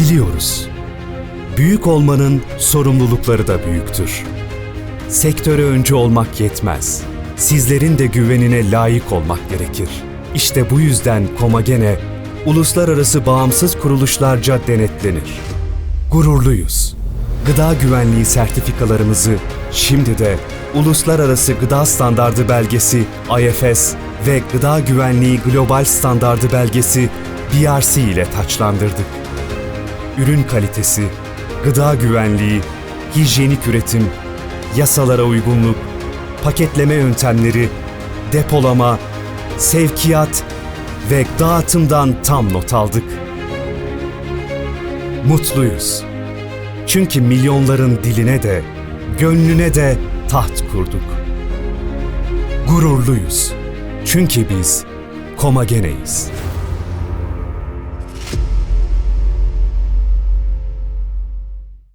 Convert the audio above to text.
Biliyoruz. Büyük olmanın sorumlulukları da büyüktür. Sektöre öncü olmak yetmez. Sizlerin de güvenine layık olmak gerekir. İşte bu yüzden Komagene, uluslararası bağımsız kuruluşlarca denetlenir. Gururluyuz. Gıda güvenliği sertifikalarımızı şimdi de Uluslararası Gıda Standardı Belgesi IFS ve Gıda Güvenliği Global Standardı Belgesi BRC ile taçlandırdık. Ürün kalitesi, gıda güvenliği, hijyenik üretim, yasalara uygunluk, paketleme yöntemleri, depolama, sevkiyat ve dağıtımdan tam not aldık. Mutluyuz. Çünkü milyonların diline de, gönlüne de taht kurduk. Gururluyuz. Çünkü biz Komagene'yiz.